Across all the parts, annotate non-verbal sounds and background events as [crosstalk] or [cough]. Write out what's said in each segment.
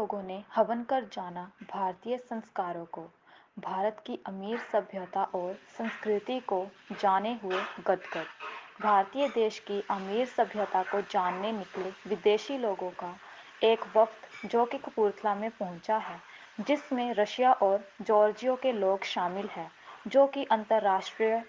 लोगों ने हवन कर जाना भारतीय संस्कारों को, भारत की अमीर सभ्यता और संस्कृति को जाने हुए गदगद। भारतीय देश की अमीर सभ्यता को जानने निकले विदेशी लोगों का एक वक्त जो कि कपूरथला में पहुँचा है, जिसमें रशिया और जॉर्जियो के लोग शामिल हैं, जो कि अंतर्राष्ट्रीय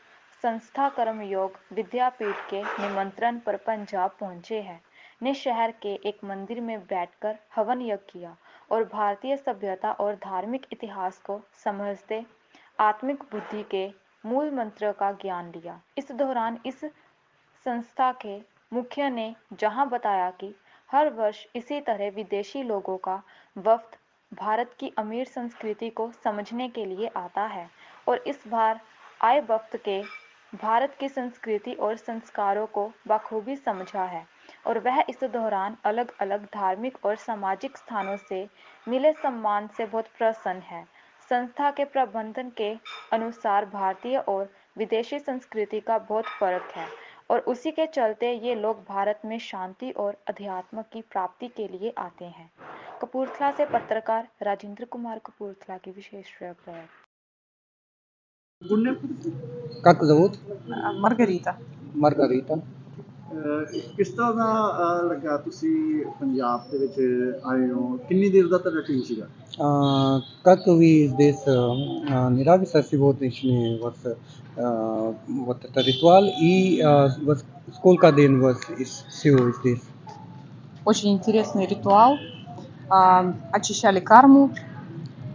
संस्था कर्मयोग विद्यापीठ के निमंत्रण पर पंजाब पहुँचे हैं। ने शहर के एक मंदिर में बैठकर हवन यज्ञ किया और भारतीय सभ्यता और धार्मिक इतिहास को समझते आत्मिक बुद्धि के मूल मंत्र का ज्ञान लिया। इस दौरान इस संस्था के मुखिया ने जहाँ बताया कि हर वर्ष इसी तरह विदेशी लोगों का वफ्द भारत की अमीर संस्कृति को समझने के लिए आता है और इस बार आए वक्त के भारत की संस्कृति और संस्कारों को बखूबी समझा है। और वह इस दौरान अलग अलग धार्मिक और सामाजिक स्थानों से मिले सम्मान से बहुत प्रसन्न है संस्था के प्रबंधन के अनुसार भारतीय और विदेशी संस्कृति का बहुत फर्क है और उसी के चलते ये लोग भारत में शांति और अध्यात्म की प्राप्ति के लिए आते हैं कपूरथला से पत्रकार राजेंद्र कुमार कपूरथला की विशेष रिपोर्ट Как зовут? А, Маргарита. Маргарита. ਅਹ ਕਿਸ ਤਰ੍ਹਾਂ ਦਾ ਅਹ, ਲੱਗਾ ਤੁਸੀਂ ਪੰਜਾਬ ਦੇ ਵਿੱਚ ਆਏ ਹੋ ਕਿੰਨੀ ਦੇਰ ਦਾ ਤੁਹਾਡਾ ਟੂਰ ਸੀਗਾ А, Как вы здесь а, не нравится сегодняшний вот, а, вот это ритуал и а, вот сколько дней у вас из всего здесь? Очень интересный ритуал. А, очищали карму.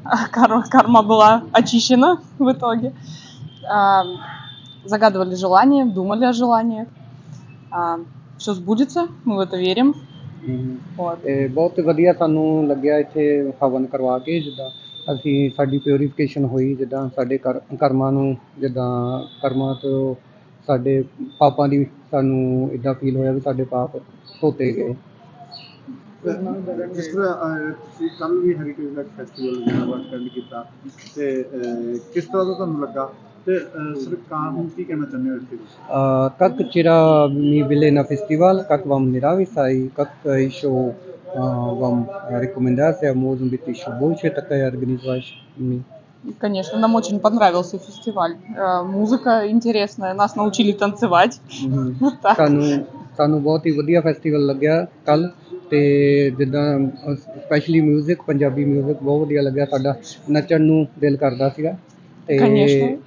А, кар- Карма была очищена в итоге. А, Загадывали желания, думали о желаниях. Все сбудется, мы в это верим. ਹਮ, Вот. ਤੇ ਬਹੁਤ ਵਧੀਆ ਸਾਨੂੰ ਲੱਗਿਆ ਇੱਥੇ ਹਵਨ ਕਰਵਾ ਕੇ ਜਿੱਦਾਂ ਅਸੀਂ ਸਾਡੀ ਪਿਉਰੀਫਿਕੇਸ਼ਨ ਹੋਈ ਜਿੱਦਾਂ ਸਾਡੇ ਕਰ- ਕਰਮਾਂ ਨੂੰ ਜਿੱਦਾਂ ਕਰਮਾਂ ਤੋਂ ਸਾਡੇ ਪਾਪਾਂ ਦੀ ਸਾਨੂੰ ਇਦਾਂ ਫੀਲ ਹੋਇਆ ਵੀ ਸਾਡੇ ਪਾਪ ਧੋਤੇ ਗਏ ਜਿਸ ਤਰ੍ਹਾਂ ਅਹ, ਤੁਸੀਂ ਕੱਲ ਵੀ ਹੈਰੀਟੇਜ ਦਾ ਫੈਸਟੀਵਲ ਜਿਹੜਾ ਅਟੈਂਡ ਕੀਤਾ ਤੇ ਅਹ, ਕਿਸ ਤਰ੍ਹਾਂ ਦਾ ਤੁਹਾਨੂੰ ਲੱਗਾ ਤੇ ਅਹ, ਸਰਕਾਰ ਨੂੰ ਕੀ ਕਹਿਣਾ ਚਾਹੁੰਦੇ ਹੋ ਇਸ ਤੇ Uh, как вчера мы были на фестиваль, как вам нравится и как еще uh, вам рекомендация, может быть, еще больше такая организация? И, Конечно, нам очень понравился фестиваль. А, Музыка интересная, нас научили танцевать. Вот так. ਸਾਨੂੰ ਸਾਨੂੰ ਬਹੁਤ ਹੀ ਵਧੀਆ ਫੈਸਟੀਵਲ ਲੱਗਿਆ ਕੱਲ ਤੇ ਜਿੱਦਾਂ ਸਪੈਸ਼ਲੀ 뮤직 ਪੰਜਾਬੀ 뮤직 ਬਹੁਤ ਵਧੀਆ ਲੱਗਿਆ ਸਾਡਾ ਨੱਚਣ ਨੂੰ ਦਿਲ ਕਰਦਾ ਸੀਗਾ ਤੇ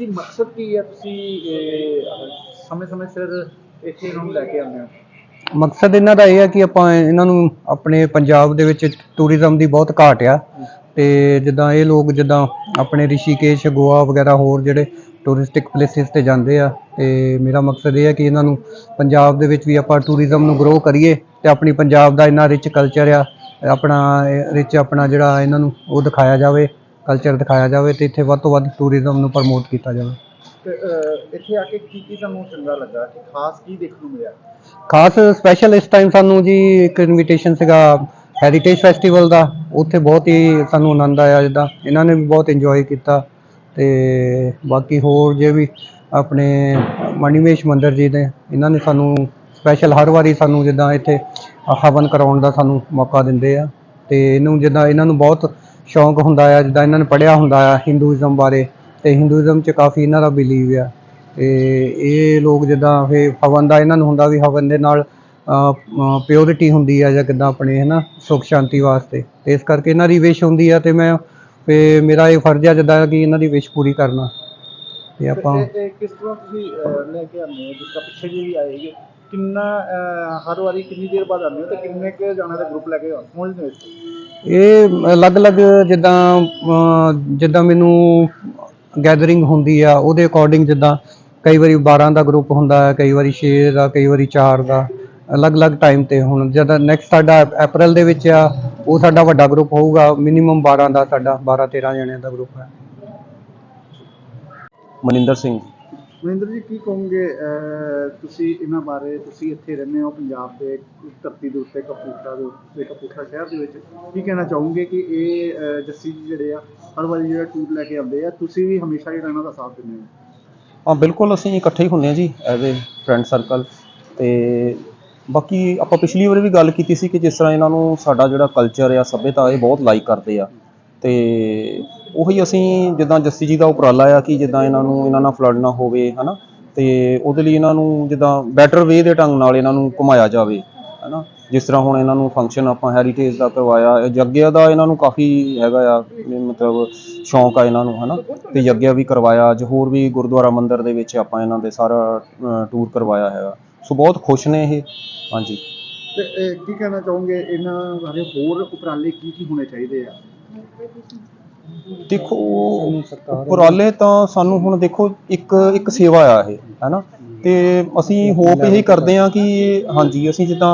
ਕੀ ਮਕਸਦ ਕੀ ਹੈ ਤੁਸੀਂ ਸਮੇਂ ਸਮੇਂ ਸਿਰ ਇੱਥੇ ਇਹਨਾਂ ਨੂੰ ਲੈ ਕੇ ਆਉਂਦੇ ਹੋ? ਮਕਸਦ ਇਹਨਾਂ ਦਾ ਇਹ ਹੈ ਕਿ ਆਪਾਂ ਇਹਨਾਂ ਨੂੰ ਆਪਣੇ ਪੰਜਾਬ ਦੇ ਵਿੱਚ ਟੂਰਿਜ਼ਮ ਦੀ ਬਹੁਤ ਘਾਟ ਆ। ਤੇ ਜਿੱਦਾਂ ਇਹ ਲੋਕ ਜਿੱਦਾਂ ਆਪਣੇ ਰਿਸ਼ੀਕੇਸ਼ ਗੋਆ ਵਗੈਰਾ ਹੋਰ ਜਿਹੜੇ ਟੂਰਿਸਟਿਕ ਪਲੇਸਿਸ ਤੇ ਜਾਂਦੇ ਆ ਤੇ ਮੇਰਾ ਮਕਸਦ ਇਹ ਹੈ ਕਿ ਇਹਨਾਂ ਨੂੰ ਪੰਜਾਬ ਦੇ ਵਿੱਚ ਵੀ ਆਪਾਂ ਟੂਰਿਜ਼ਮ ਨੂੰ ਗਰੋ ਕਰੀਏ ਤੇ ਆਪਣੀ ਪੰਜਾਬ ਦਾ ਇੰਨਾ ਰਿਚ ਕਲਚਰ ਆ ਆਪਣਾ ਰਿਚ ਆਪਣਾ ਜਿਹੜਾ ਇਹਨਾਂ ਨੂੰ ਉਹ ਦਿਖਾਇਆ ਜਾਵੇ। ਕਲਚਰ ਦਿਖਾਇਆ ਜਾਵੇ ਤੇ ਇੱਥੇ ਵੱਧ ਤੋਂ ਵੱਧ ਟੂਰਿਜ਼ਮ ਨੂੰ ਪ੍ਰਮੋਟ ਕੀਤਾ ਜਾਵੇ। ਤੇ ਅਹ, ਇੱਥੇ ਆ ਕੇ ਕੀ ਕੀ ਤੁਹਾਨੂੰ ਚੰਗਾ ਲੱਗਾ ਕਿ ਖਾਸ ਕੀ ਦੇਖਣ ਨੂੰ ਮਿਲਿਆ? ਖਾਸ ਸਪੈਸ਼ਲ ਇਸ ਟਾਈਮ ਸਾਨੂੰ ਜੀ ਇੱਕ ਇਨਵੀਟੇਸ਼ਨ ਸੀਗਾ ਹੈਰੀਟੇਜ ਫੈਸਟੀਵਲ ਦਾ। ਉੱਥੇ ਬਹੁਤ ਹੀ ਸਾਨੂੰ ਆਨੰਦ ਆਇਆ ਜਿੱਦਾਂ। ਇਹਨਾਂ ਨੇ ਵੀ ਬਹੁਤ ਇੰਜੋਏ ਕੀਤਾ ਤੇ ਬਾਕੀ ਹੋਰ ਜੇ ਵੀ ਆਪਣੇ ਮਣੀਮੇਸ਼ ਮੰਦਿਰ ਜੀ ਨੇ ਇਹਨਾਂ ਨੇ ਸਾਨੂੰ ਸਪੈਸ਼ਲ ਹਰ ਵਾਰੀ ਸਾਨੂੰ ਜਿੱਦਾਂ ਇੱਥੇ ਹਵਨ ਕਰਾਉਣ ਦਾ ਸਾਨੂੰ ਮੌਕਾ ਦਿੰਦੇ ਆ। ਤੇ ਇਹਨੂੰ ਜਿੱਦਾਂ ਇਹਨਾਂ ਨੂੰ ਬਹੁਤ ਸ਼ੌਂਕ ਹੁੰਦਾ ਆ, ਜਿੱਦਾਂ ਇਹਨਾਂ ਨੇ ਪੜ੍ਹਿਆ ਹੁੰਦਾ ਆ ਹਿੰਦੂਇਜ਼ਮ ਬਾਰੇ ਤੇ ਹਿੰਦੂਇਜ਼ਮ 'ਚ ਕਾਫੀ ਇਹਨਾਂ ਦਾ ਬਿਲੀਵ ਆ। ਤੇ ਇਹ ਲੋਕ ਜਿੱਦਾਂ ਫੇ ਹਵਨ ਦਾ ਇਹਨਾਂ ਨੂੰ ਹੁੰਦਾ ਵੀ ਹਵਨ ਦੇ ਨਾਲ ਪਿਓਰਿਟੀ ਹੁੰਦੀ ਆ ਜਾਂ ਕਿੱਦਾਂ ਆਪਣੇ, ਹਨਾ, ਸੁਖ ਸ਼ਾਂਤੀ ਵਾਸਤੇ। ਤੇ ਇਸ ਕਰਕੇ ਇਹਨਾਂ ਦੀ ਵਿਸ਼ ਹੁੰਦੀ ਆ ਤੇ ਮੈਂ ਫੇ ਮੇਰਾ ਇਹ ਫਰਜ਼ ਆ ਜਿੱਦਾਂ ਕਿ ਇਹਨਾਂ ਦੀ ਵਿਸ਼ ਪੂਰੀ ਕਰਨਾ। ਤੇ ਆਪਾਂ ਕਿਸ ਤਰ੍ਹਾਂ ਤੁਸੀਂ ਲੈ ਕੇ ਆਉਂਦੇ ਹੋ ਜਿਸ ਤਰ੍ਹਾਂ ਪਿੱਛੇ ਜੀ ਵੀ ਆਏ ਕਿੰਨਾ ਹਰ ਵਾਰੀ ਕਿੰਨੀ ਦੇਰ ਬਾਅਦ ਆਉਂਦੇ ਹੋ ਤੇ ਕਿੰਨੇ ਕੁ ਜਾਣਾ ਦਾ ਗਰੁੱਪ ਲੈ ਕੇ ਪਹੁੰਚਦੇ ਹੋ? ਇਹ ਅਲੱਗ-ਅਲੱਗ ਜਿੱਦਾਂ ਜਿੱਦਾਂ ਮੈਨੂੰ ਗੈਦਰਿੰਗ ਹੁੰਦੀ ਆ, ਉਹਦੇ ਅਕੋਰਡਿੰਗ ਜਿੱਦਾਂ ਕਈ ਵਾਰੀ 12 ਦਾ ਗਰੁੱਪ ਹੁੰਦਾ ਹੈ ਕਈ ਵਾਰੀ 6 ਦਾ, ਕਈ ਵਾਰੀ 4 ਦਾ, ਅਲੱਗ-ਅਲੱਗ ਟਾਈਮ ਤੇ ਹੁਣ ਜਦੋਂ ਨੈਕਸਟ ਸਾਡਾ ਅਪ੍ਰੈਲ ਦੇ ਵਿੱਚ ਆ, ਉਹ ਸਾਡਾ ਵੱਡਾ ਗਰੁੱਪ ਹੋਊਗਾ ਮਿਨੀਮਮ 12 ਦਾ ਸਾਡਾ 12 13 ਜਣਿਆਂ ਦਾ ਗਰੁੱਪ ਹੈ। ਮਨਿੰਦਰ ਸਿੰਘ। ਮਹਿੰਦਰ ਜੀ, ਕੀ ਕਹੋਗੇ ਤੁਸੀਂ ਇਹਨਾਂ ਬਾਰੇ, ਤੁਸੀਂ ਇੱਥੇ ਰਹਿੰਦੇ ਹੋ ਪੰਜਾਬ ਦੇ, ਧਰਤੀ ਦੇ ਉੱਤੇ, ਕਪੂਰਥਲਾ ਦੇ ਉੱਤੇ, ਕਪੂਰਥਲਾ ਸ਼ਹਿਰ ਦੇ ਵਿੱਚ, ਕੀ ਕਹਿਣਾ ਚਾਹੋਗੇ ਕਿ ਇਹ ਜੱਸੀ ਜੀ ਜਿਹੜੇ ਆ, ਹਰ ਵਾਰੀ ਜਿਹੜਾ ਟੂਰ ਲੈ ਕੇ ਆਉਂਦੇ ਆ, ਤੁਸੀਂ ਵੀ ਹਮੇਸ਼ਾ ਜਿਹੜਾ ਇਹਨਾਂ ਦਾ ਸਾਥ ਦਿੰਦੇ ਹੋ? ਹਾਂ, ਬਿਲਕੁਲ, ਅਸੀਂ ਇਕੱਠੇ ਹੀ ਹੁੰਦੇ ਹਾਂ ਜੀ, ਐਜ਼ ਏ ਫਰੈਂਡ ਸਰਕਲ, ਤੇ ਬਾਕੀ ਆਪਾਂ ਪਿਛਲੀ ਵਾਰ ਵੀ ਗੱਲ ਕੀਤੀ ਸੀ ਕਿ ਜਿਸ ਤਰ੍ਹਾਂ ਇਹਨਾਂ ਨੂੰ ਸਾਡਾ ਜਿਹੜਾ ਕਲਚਰ ਆ, ਸੱਭਿਅਤਾ, ਇਹ ਬਹੁਤ ਲਾਈਕ ਕਰਦੇ ਆ, ਤੇ ਉਹੀ ਅਸੀਂ ਜਿੱਦਾਂ ਜੱਸੀ ਜੀ ਦਾ ਉਪਰਾਲਾ ਆ ਕਿ ਜਿੱਦਾਂ ਇਹਨਾਂ ਨੂੰ ਇਹਨਾਂ ਨਾਲ ਫਲੱਡ ਨਾ ਹੋਵੇ ਹਨਾ? ਤੇ ਉਹਦੇ ਲਈ ਇਹਨਾਂ ਨੂੰ ਜਿੱਦਾਂ ਬੈਟਰ ਵੇ ਦੇ ਢੰਗ ਨਾਲ ਇਹਨਾਂ ਨੂੰ ਘੁਮਾਇਆ ਜਾਵੇ ਹਨਾ? ਜਿਸ ਤਰ੍ਹਾਂ ਹੁਣ ਇਹਨਾਂ ਨੂੰ ਫੰਕਸ਼ਨ ਆਪਾਂ ਹੈਰੀਟੇਜ ਦਾ ਕਰਵਾਇਆ ਇਹ ਯੱਗਿਆ ਦਾ ਇਹਨਾਂ ਨੂੰ ਕਾਫੀ ਹੈਗਾ ਆ ਮਤਲਬ ਸ਼ੌਂਕ ਆ ਇਹਨਾਂ ਨੂੰ ਹਨਾ? ਤੇ ਯੱਗਿਆ ਵੀ ਕਰਵਾਇਆ ਅੱਜ ਹੋਰ ਵੀ ਗੁਰਦੁਆਰਾ ਮੰਦਿਰ ਦੇ ਵਿੱਚ ਆਪਾਂ ਇਹਨਾਂ ਦੇ ਸਾਰਾ ਟੂਰ ਕਰਵਾਇਆ ਹੈਗਾ। ਸੋ ਬਹੁਤ ਖੁਸ਼ ਨੇ ਇਹ ਹਾਂਜੀ। ਤੇ ਅਹ, ਕੀ ਕਹਿਣਾ ਚਾਹੋਗੇ? ਇਹਨਾਂ ਬਾਰੇ ਹੋਰ ਉਪਰਾਲੇ ਕੀ ਕੀ ਹੋਣੇ ਚਾਹੀਦੇ ਆ? ਦੇਖੋ ਉਪਰਾਲੇ ਤਾਂ ਸਾਨੂੰ ਹੁਣ ਦੇਖੋ ਇੱਕ ਇੱਕ ਸੇਵਾ ਆ ਇਹ ਹੈਨਾ? ਤੇ ਅਸੀਂ ਹੋਪ ਇਹੀ ਕਰਦੇ ਹਾਂ ਕਿ ਹਾਂਜੀ ਅਸੀਂ ਜਿੱਦਾਂ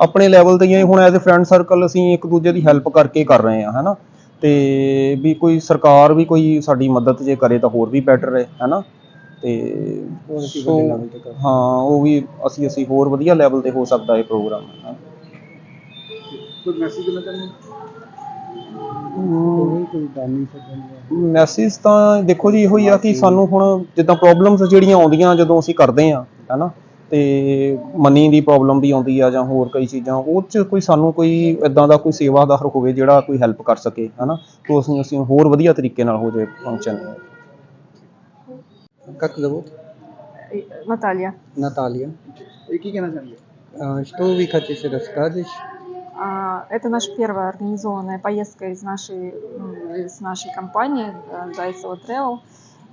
ਆਪਣੇ ਲੈਵਲ ਤੇ ਹੀ ਹੁਣ ਐਜ਼ ਅ ਫਰੈਂਡ ਸਰਕਲ ਅਸੀਂ ਇੱਕ ਦੂਜੇ ਦੀ ਹੈਲਪ ਕਰਕੇ ਕਰ ਰਹੇ ਹਾਂ ਹੈਨਾ? ਤੇ ਵੀ ਕੋਈ ਸਰਕਾਰ ਵੀ ਕੋਈ ਸਾਡੀ ਮਦਦ ਜੇ ਕਰੇ ਤਾਂ ਹੋਰ ਵੀ ਬੈਟਰ ਹੈ ਹੈਨਾ? ਤੇ ਸੋ ਹਾਂ ਉਹ ਵੀ ਅਸੀਂ ਅਸੀਂ ਹੋਰ ਵਧੀਆ ਲੈਵਲ ਤੇ ਹੋ ਸਕਦਾ ਇਹ ਪ੍ਰੋਗਰਾਮ ਹੈਨਾ? ਕੋਈ ਮੈਸੇਜ ਦੇਣਾ ਚਾਹੁੰਦੇ ਕੋਈ ਕੋਈ ਦਾਨੀ ਸੱਜਣ ਮੈਸੇਜ ਤਾਂ ਦੇਖੋ ਜੀ ਇਹੋ ਹੀ ਆ ਕਿ ਸਾਨੂੰ ਹੁਣ ਜਿੱਦਾਂ ਪ੍ਰੋਬਲਮਸ ਜਿਹੜੀਆਂ ਆਉਂਦੀਆਂ ਜਦੋਂ ਅਸੀਂ ਕਰਦੇ ਆ ਹੈਨਾ ਤੇ ਮਨੀ ਦੀ ਪ੍ਰੋਬਲਮ ਵੀ ਆਉਂਦੀ ਆ ਜਾਂ ਹੋਰ ਕਈ ਚੀਜ਼ਾਂ ਉਹ 'ਚ ਕੋਈ ਸਾਨੂੰ ਕੋਈ ਇਦਾਂ ਦਾ ਕੋਈ ਸੇਵਾਦਾਰ ਹੋਵੇ ਜਿਹੜਾ ਕੋਈ ਹੈਲਪ ਕਰ ਸਕੇ ਹੈਨਾ ਤੋਂ ਅਸੀਂ ਅਸੀਂ ਹੋਰ ਵਧੀਆ ਤਰੀਕੇ ਨਾਲ ਹੋ ਜਾਏ ਫੰਕਸ਼ਨ Как зовут? Наталья. Наталья. ਇਹ ਕੀ ਕਹਿਣਾ ਚਾਹੁੰਦੇ А, Что вы хотите рассказать? А, это наша первая организованная поездка из нашей, ну, из нашей компании Daiso Travel.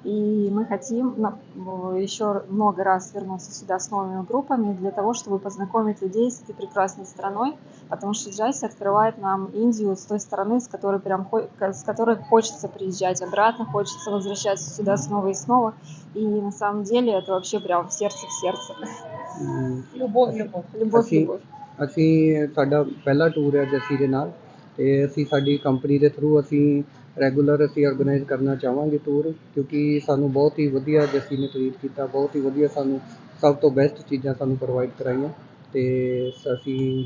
И мы хотим ну, еще много раз вернуться сюда с новыми группами для того, чтобы познакомить людей с этой прекрасной страной, потому что Джайси открывает нам Индию с той стороны, с которой, прям, с которой хочется приезжать обратно, хочется возвращаться сюда снова и снова. И на самом деле это вообще прям в сердце в сердце. Любовь, любовь. Любовь, любовь. ਅਸੀਂ ਸਾਡਾ ਪਹਿਲਾ ਟੂਰ ਹੈ ਜੱਸੀ ਦੇ ਨਾਲ ਤੇ ਅਸੀਂ ਸਾਡੀ ਕੰਪਨੀ ਦੇ ਥਰੂ ਅਸੀਂ ਰੈਗੂਲਰ ਅਸੀਂ ਆਰਗੇਨਾਈਜ਼ ਕਰਨਾ ਚਾਹਾਂਗੇ ਟੂਰ ਕਿਉਂਕਿ ਸਾਨੂੰ ਬਹੁਤ ਹੀ ਵਧੀਆ ਜੱਸੀ ਨੇ ਟ੍ਰੀਟ ਕੀਤਾ ਬਹੁਤ ਹੀ ਵਧੀਆ ਸਾਨੂੰ ਸਭ ਤੋਂ ਬੈਸਟ ਚੀਜ਼ਾਂ ਸਾਨੂੰ ਪ੍ਰੋਵਾਈਡ ਕਰਾਈਆਂ ਤੇ ਸ- ਅਸੀਂ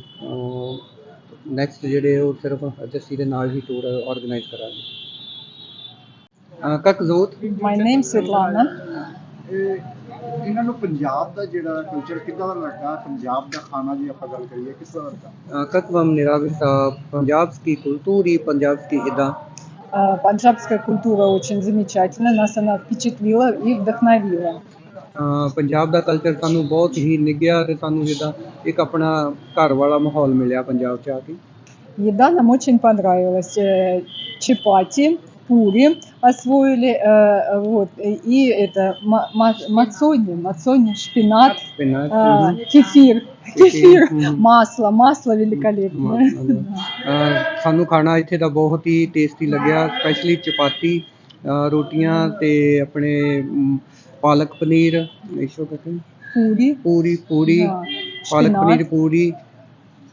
ਨੈਕਸਟ ਜਿਹੜੇ ਉਹ ਸਿਰਫ ਜੱਸੀ ਦੇ ਨਾਲ ਹੀ ਟੂਰ ਆਰਗੇਨਾਈਜ਼ ਕਰਾਂਗੇ как зовут? My name Svetlana. ਇਹ ਇਹਨਾਂ ਨੂੰ ਪੰਜਾਬ ਦਾ ਜਿਹੜਾ ਕਲਚਰ ਕਿੱਦਾਂ ਦਾ ਲੱਗਾ ਪੰਜਾਬ ਦਾ ਖਾਣਾ ਜੇ ਆਪਾਂ ਗੱਲ ਕਰੀਏ ਕਿਸ ਤਰ੍ਹਾਂ ਦਾ ਲੱਗਾ А, Как вам нравится панджабский культуре, панджабский еда? А, Панджабская культура очень замечательная, нас она впечатлила и вдохновила. ਅ, ਪੰਜਾਬ ਦਾ ਕਲਚਰ ਸਾਨੂੰ ਬਹੁਤ ਹੀ ਨਿੱਘਿਆ ਤੇ ਸਾਨੂੰ ਜਿੱਦਾਂ ਇੱਕ ਆਪਣਾ ਘਰ ਵਾਲਾ ਮਾਹੌਲ ਮਿਲਿਆ ਪੰਜਾਬ 'ਚ ਆ ਕੇ Еда нам очень понравилась. Э, Чапати, пури освоили, э, вот, и это ма- ма- мацони, мацони, шпинат, ਪਿੰਨਾ а, кефир, кефир, мгм. масло, масло великолепное. масло, ਅ, ਸਾਨੂੰ ਖਾਣਾ ਇੱਥੇ ਦਾ ਬਹੁਤ ਹੀ ਟੇਸਟੀ ਲੱਗਿਆ ਸਪੈਸ਼ਲੀ ਚਪਾਤੀ ਅ, ਰੋਟੀਆਂ ਤੇ ਆਪਣੇ ਮ, ਪਾਲਕ ਪਨੀਰ ਇਸ਼ੋ ਕਹਿੰਦੇ Пури, ਪੂਰੀ ਪੂਰੀ да, ਪਾਲਕ ਪਨੀਰ шпинат, ਪੂਰੀ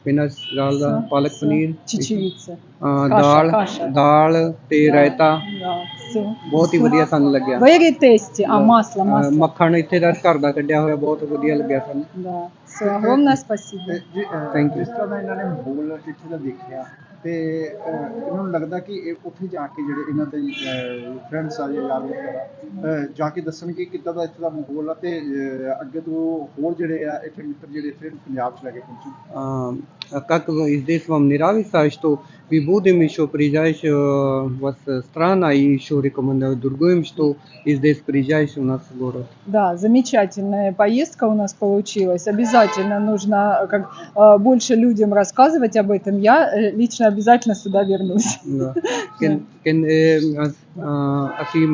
ਸਪਿਨਚ ਦਾਲ ਦਾ всё, ਪਾਲਕ всё, ਪਨੀਰ чечевица. ਅ, ਕਾਸ਼ਾ, ਦਾਲ ਕਾਸ਼ਾ। ਦਾਲ ਤੇ ਰਾਇਤਾ Да, всё. ਬਹੁਤ ਹੀ ਵਧੀਆ ਸਾਨੂੰ ਲੱਗਿਆ Very tasty. А масло, ਅ, масло. ਮੱਖਣ ਇੱਥੇ ਦਾ ਘਰ ਦਾ ਕੱਢਿਆ ਹੋਇਆ ਬਹੁਤ ਵਧੀਆ ਲੱਗਿਆ ਸਾਨੂੰ Да. Все, огромное спасибо. ਤੇ ਜੀ, ਅਹ, Thank you. ਜਿਸ ਤਰ੍ਹਾਂ ਦਾ ਇਹਨਾਂ ਨੇ ਮਾਹੌਲ ਇੱਥੇ ਦਾ ਦੇਖਿਆ ਤੇ ਅਹ, ਇਹਨਾਂ ਨੂੰ ਲੱਗਦਾ ਕਿ ਇਹ ਉੱਥੇ ਜਾ ਕੇ ਜਿਹੜੇ ਇਹਨਾਂ ਦੇ ਫਰੈਂਡਸ ਆ ਜਾਂ ਯਾਰ ਦੋਸਤ ਆ ਅਹ, ਜਾ ਕੇ ਦੱਸਣਗੇ ਕਿੱਦਾਂ ਦਾ ਇੱਥੇ ਦਾ ਮਾਹੌਲ ਆ ਤੇ ਅਹ, ਅੱਗੇ ਤੋਂ ਹੋਰ ਜਿਹੜੇ ਆ ਇੱਥੇ ਮਿੱਤਰ ਜਿਹੜੇ ਇੱਥੇ ਪੰਜਾਬ ਚ ਲੈ ਕੇ ਪਹੁੰਚਣ А, Как вы- здесь вам не нравится, что мы будем еще приезжать э, в вас страна и еще рекомендую другим, что и здесь приезжаешь у нас в город. Да, замечательная поездка у нас получилась. Обязательно нужно как э, больше людям рассказывать об этом. Я э, лично обязательно сюда вернусь. Да. [laughs] ਕਹਿੰਦੇ ਅਸੀਂ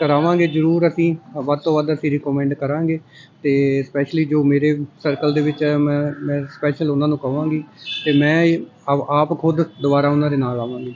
ਕਰਾਵਾਂਗੇ ਜ਼ਰੂਰ, ਅਸੀਂ ਵੱਧ ਤੋਂ ਵੱਧ ਅਸੀਂ ਰਿਕਮੈਂਡ ਕਰਾਂਗੇ ਅਤੇ ਸਪੈਸ਼ਲੀ ਜੋ ਮੇਰੇ ਸਰਕਲ ਦੇ ਵਿੱਚ ਹੈ, ਮੈਂ ਮੈਂ ਸਪੈਸ਼ਲ ਉਹਨਾਂ ਨੂੰ ਕਹਾਂਗੀ ਅਤੇ ਮੈਂ ਆਪ ਖੁਦ ਦੁਬਾਰਾ ਉਹਨਾਂ ਦੇ ਨਾਲ ਆਵਾਂਗੀ।